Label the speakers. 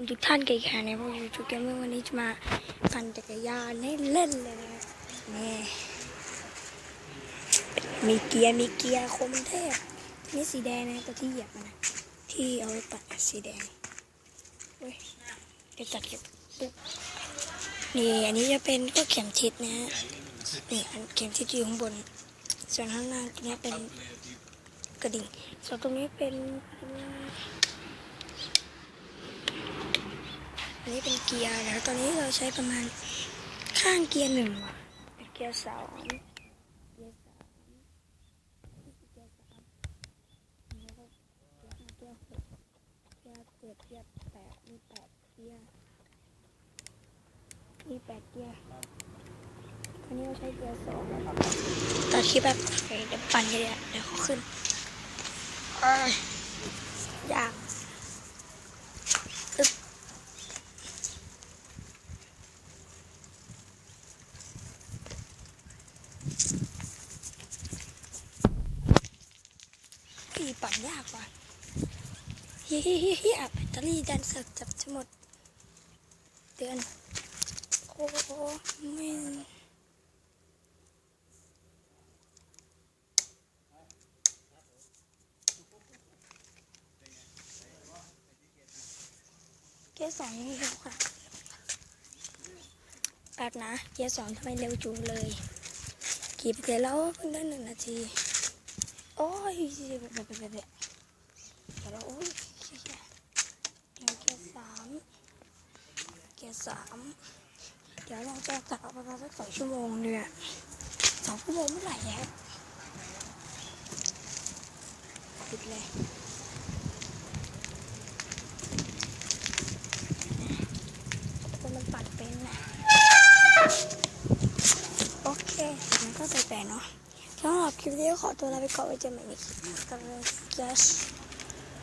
Speaker 1: มทุกท่านกันอีกค่ะในพวกยูทูบเกมเมอร์วันนี้จะมาปั่นจักรยานให้เล่นเลยนะนี่มีเกียร์มีเกียร์คมเทพนี่สีแดงนะตัวที่เหยียบมันะที่เอาไว้ปัดสีแดงเว้ยเดี๋ยวตัดเก็บปุ๊บนี่อันนี้จะเป็นก็เข็มทิศนะฮะนี่อันเข็มทิศอยู่ข้างบน ส่วนข้างล่างตรงนี้เป็นกระดิ่งส่วนตรงนี้เป็น อันนี้เป็นเกียร์แล้วตอนนี้เราใช้ประมาณข้างเกียร์หนึ่งเป็นเกียร์สองเกียร์สามเกียร์สามแล้วก็เกียร์ห้าเกียร์หกเกียร์เจ็ดเกียร์แปดมีแปดเกียร์มีแปดเกียร์ตอนนี้เราใช้เกียร์สองตัดคลิปแบบโอเดี๋ยวปั่นกันเลยเดี๋ยวเขาขึ้นเอ้ยยาก พี่ปั่นยากว่ะเฮียเฮียเฮียแบตเตอรี่ดันเสือกจับจะหมดเตือน โอ้โหไม่เกียร์สองยังเร็วค่ะแป๊บนะ เกียร์สองทำไมเร็วจุงเลย กี่ปแล้วเพิ่งได้หนึ่งนาที โอ้ยแบบแบบแบบแบบเดี๋ยวโอ้ยเชี่ยเชี่ยเดี๋ยวเกียร์สามเกียร์สามเดี๋ยวเราจะตับประมาณสักสองชั่วโมงเนี่ยสองชั่วโมงเมื่อไหร่ครับปิดเลยคนมันปัดเป็นนะโอเคมันก็แปลกๆเนาะ สำหรับคลิปนี้ขอตัวลาไปก่อนไว้เจอกันใหม่ในคลิปหน้ากับ Just